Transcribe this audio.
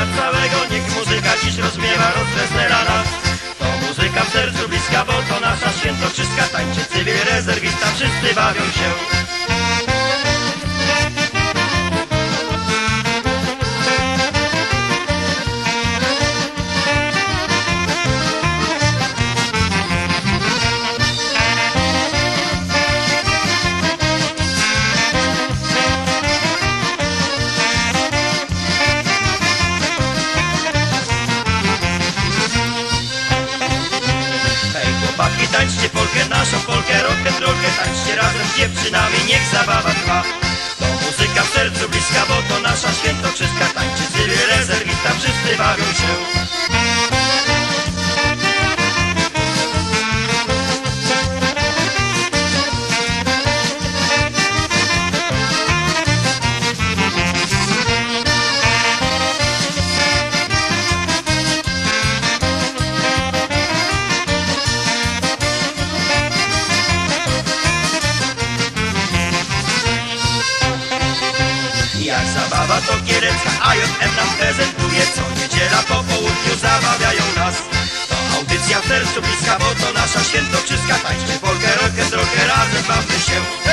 świat całego. Niech muzyka dziś rozmiewa rozwesne rana To muzyka w sercu bliska, bo to nasza świętoczyska Tańczy cywil, rezerwista, wszyscy bawią się. Tańczcie polkę, naszą polkę, rokę, trolkę Tańczcie razem z dziewczynami, niech zabawa trwa. To muzyka w sercu bliska, bo to nasza świętokrzyska Tańczy cywil, rezerwista, wszyscy bawią się Jak zabawa to kierecka, a JM nam prezentuje Co niedziela po południu zabawiają nas. To audycja w sercu bliska, bo to nasza świętokrzyska Tańczmy polkę, rokę, z razem bawmy się.